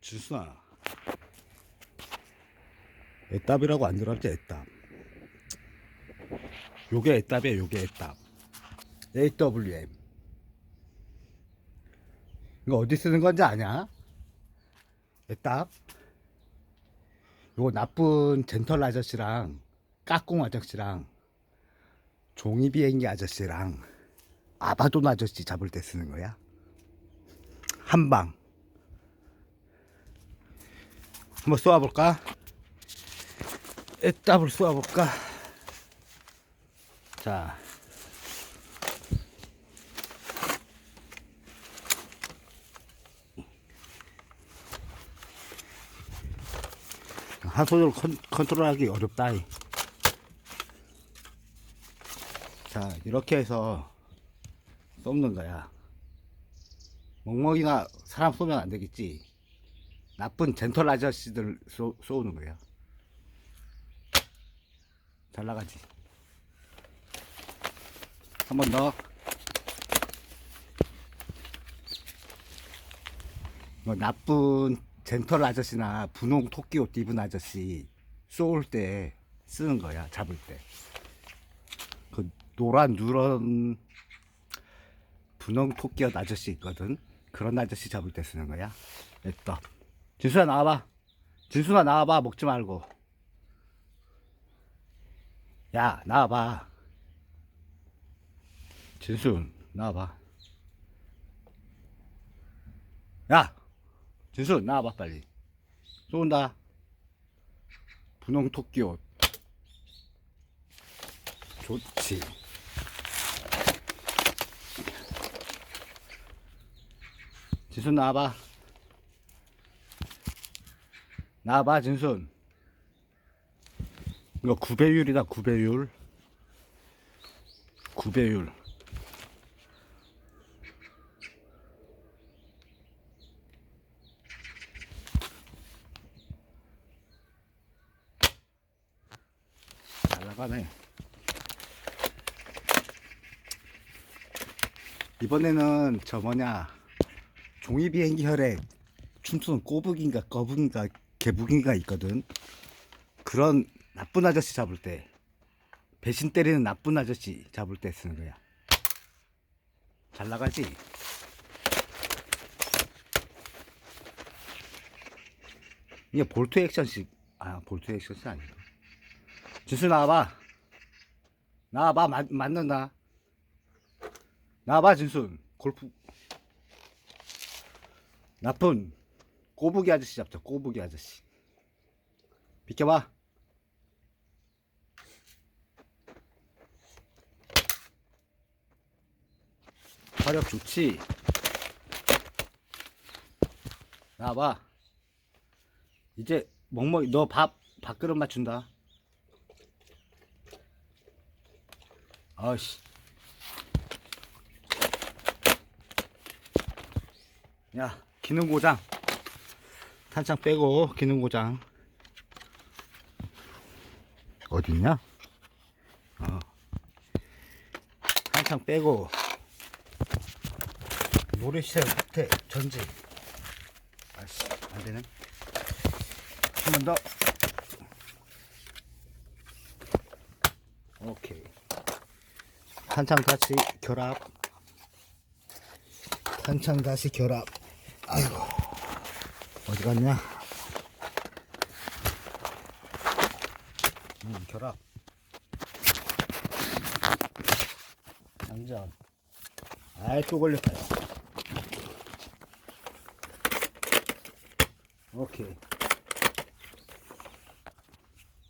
주순아. 애답이라고 안 들어봤지 애답. 요게 애답이야 요게 애답. AWM 이거 어디 쓰는 건지 아냐? 애답? 요거 나쁜 젠털 아저씨랑 까꿍 아저씨랑 종이 비행기 아저씨랑 아바돈 아저씨 잡을 때 쓰는 거야? 한방 한번 쏘아볼까? 애답을 쏘아볼까? 자. 한 손으로 컨, 컨트롤하기 어렵다. 이. 자, 이렇게 해서 쏘는 거야. 멍멍이나 사람 쏘면 안 되겠지. 나쁜 젠털 아저씨들 쏘, 쏘는 거야. 잘 나가지. 한 번 더. 뭐 나쁜 젠털 아저씨나 분홍 토끼 옷 입은 아저씨 쏘올 때 쓰는 거야 잡을 때. 그 노란 누런 분홍 토끼 옷 아저씨 있거든. 그런 아저씨 잡을 때 쓰는 거야. 됐다. 진수야 나와봐. 진수가 나와봐 먹지 말고. 야 나와봐. 진순 나와봐. 야 진순 나와봐 빨리. 쏜다. 분홍 토끼 옷. 좋지. 진순 나와봐. 나와봐 진순. 이거 9배율이다 9배율. 9배율. 잘 나가네. 이번에는 저 뭐냐 종이 비행기 혈액 춤추는 꼬북인가 거북인가 개북인가 있거든. 그런 나쁜 아저씨 잡을 때 배신 때리는 나쁜 아저씨 잡을 때 쓰는 거야. 잘 나가지? 이게 볼트 액션식 아 볼트 액션식 아니야. 준수 나와봐. 나와봐 맞, 맞는다. 나와봐 준순 골프 나쁜 꼬부기 아저씨 잡자 꼬부기 아저씨. 비켜봐. 화력 좋지? 나와봐. 이제 멍멍이 너 밥 밥그릇 맞춘다. 아씨. 야 기능 고장 탄창 빼고 기능 고장. 어딨냐? 어. 탄창 빼고. 모래시장 밑에 전지. 아씨 안되네. 한 번 더. 오케이. 탄창 다시 결합. 탄창 다시 결합. 아이고 어디 갔냐? 음 결합 장전 아이 또 걸렸다. 오케이.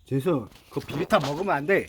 재수 그 비비탄 먹으면 안 돼